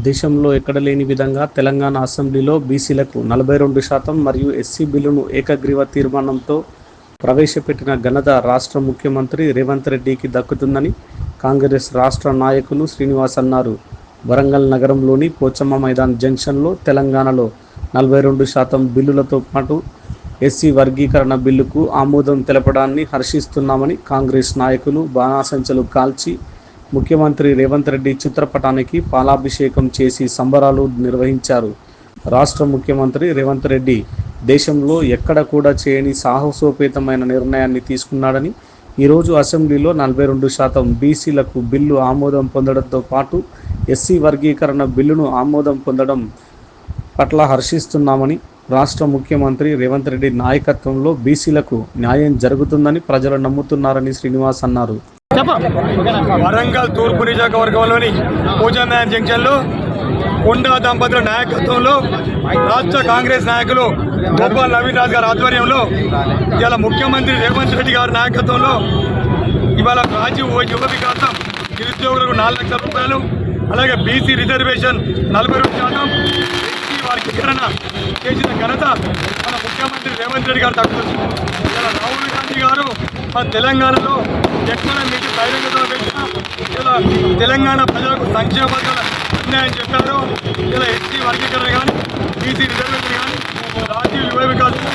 దేశంలో ఎక్కడ లేని విధంగా తెలంగాణ అసెంబ్లీలో బీసీలకు నలభై రెండు శాతం మరియు ఎస్సీ బిల్లును ఏకగ్రీవ తీర్మానంతో ప్రవేశపెట్టిన ఘనత రాష్ట్ర ముఖ్యమంత్రి రేవంత్ రెడ్డికి దక్కుతుందని కాంగ్రెస్ రాష్ట్ర నాయకులు శ్రీనివాస్ అన్నారు. వరంగల్ నగరంలోని పోచమ్మ మైదాన్ జంక్షన్లో తెలంగాణలో నలభై రెండు శాతం బిల్లులతో పాటు ఎస్సీ వర్గీకరణ బిల్లుకు ఆమోదం తెలపడాన్ని హర్షిస్తున్నామని కాంగ్రెస్ నాయకులు బాణాసంచలు కాల్చి ముఖ్యమంత్రి రేవంత్ రెడ్డి చిత్రపటానికి పాలాభిషేకం చేసి సంబరాలు నిర్వహించారు. రాష్ట్ర ముఖ్యమంత్రి రేవంత్ రెడ్డి దేశంలో ఎక్కడ కూడా చేయని సాహసోపేతమైన నిర్ణయాన్ని తీసుకున్నాడని ఈరోజు అసెంబ్లీలో నలభై రెండు శాతం బీసీలకు బిల్లు ఆమోదం పొందడంతో పాటు ఎస్సీ వర్గీకరణ బిల్లును ఆమోదం పొందడం పట్ల హర్షిస్తున్నామని రాష్ట్ర ముఖ్యమంత్రి రేవంత్ రెడ్డి నాయకత్వంలో బీసీలకు న్యాయం జరుగుతుందని ప్రజలు నమ్ముతున్నారని శ్రీనివాస్ అన్నారు. వరంగల్ తూర్పు నియోజకవర్గంలోని పూజామ్యాన్ జంక్షన్లో కొండా దంపతుల నాయకత్వంలో రాష్ట్ర కాంగ్రెస్ నాయకులు గోపాల్ నవీన్ రాజ్ గారి ఆధ్వర్యంలో ఇవాళ ముఖ్యమంత్రి రేవంత్ రెడ్డి గారి నాయకత్వంలో ఇవాళ రాజీవ్ యువ వికాసం నిరుద్యోగులకు నాలుగు లక్షల రూపాయలు అలాగే బీసీ రిజర్వేషన్ నలభై రెండు శాతం వారికి వర్గీకరణ చేసిన ఘనత మన ముఖ్యమంత్రి రేవంత్ రెడ్డి గారు దక్కుతుంది ఇలా రాహుల్ గాంధీ గారు మన తెలంగాణలో ఎక్కడ మీకు బహిరంగతలో పెట్టినా ఇలా తెలంగాణ ప్రజలకు సంక్షేమ పథకాలు అన్యాయం చెప్పారు ఇలా ఎస్సీ వర్గీకరణ కానీ బీసీ రిజర్వేషన్ కానీ రాజీవ్ యువ వికాసం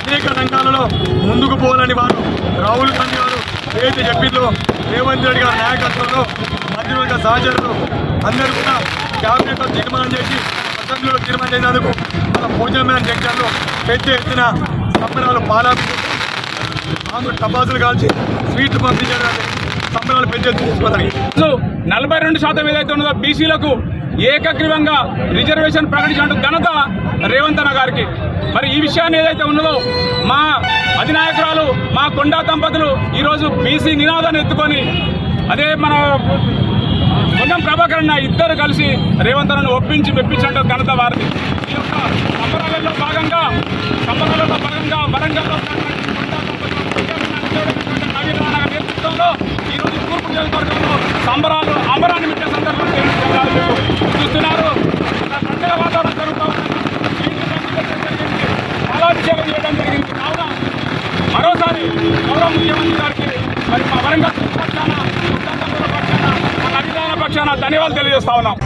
అనేక రంగాలలో ముందుకు పోవాలని వారు రాహుల్ గాంధీ గారు ఏదైతే చెప్పిందో రేవంత్ రెడ్డి గారి నాయకత్వంలో మంత్రివర్గ సహచరులు అందరూ కూడా క్యాబినెట్లో తీర్మానం చేసి అసెంబ్లీలో తీర్మానం చేసినందుకు మన భోజనమైన జంక్షన్లో పెద్ద ఎత్తున సంబరాలు పాలా ఆంధ్ర టపాసులు కాల్చి స్వీట్లు పంపించడం సంబరాలు పెద్ద ఎత్తున తీసుకుంటాయి నలభై రెండు శాతం ఏదైతే ఉన్నదో బీసీలకు ఏకగ్రీవంగా రిజర్వేషన్ ప్రకటించినట్టు ఘనత రేవంత్ అన్న గారికి. మరి ఈ విషయాన్ని ఏదైతే ఉన్నదో మా అధినాయకురాలు మా కొండా దంపతులు ఈరోజు బీసీ నినాదాన్ని ఎత్తుకొని అదే మన కొండం ప్రభాకర్ అన్న ఇద్దరు కలిసి రేవంత్ అన్నను ఒప్పించి మెప్పించినట్టు ఘనత వారిది. ఈ యొక్క సంబరాలలో భాగంగా సంబరాలలో భాగంగా వరంగల్లో నేతృత్వంలో ఈరోజు రోజు తూర్పు నియోజకవర్గంలో సంబరాలు అంబరాన్ని పెట్టే సందర్భం చూస్తున్నారు. పండుగ వాతావరణం జరుగుతూ ఉంది. చేయడం జరిగింది. కావున మరోసారి గౌరవ ముఖ్యమంత్రి గారికి మరి వరంగల్ పక్షాన పక్షాన ధన్యవాదాలు తెలియజేస్తా ఉన్నాం.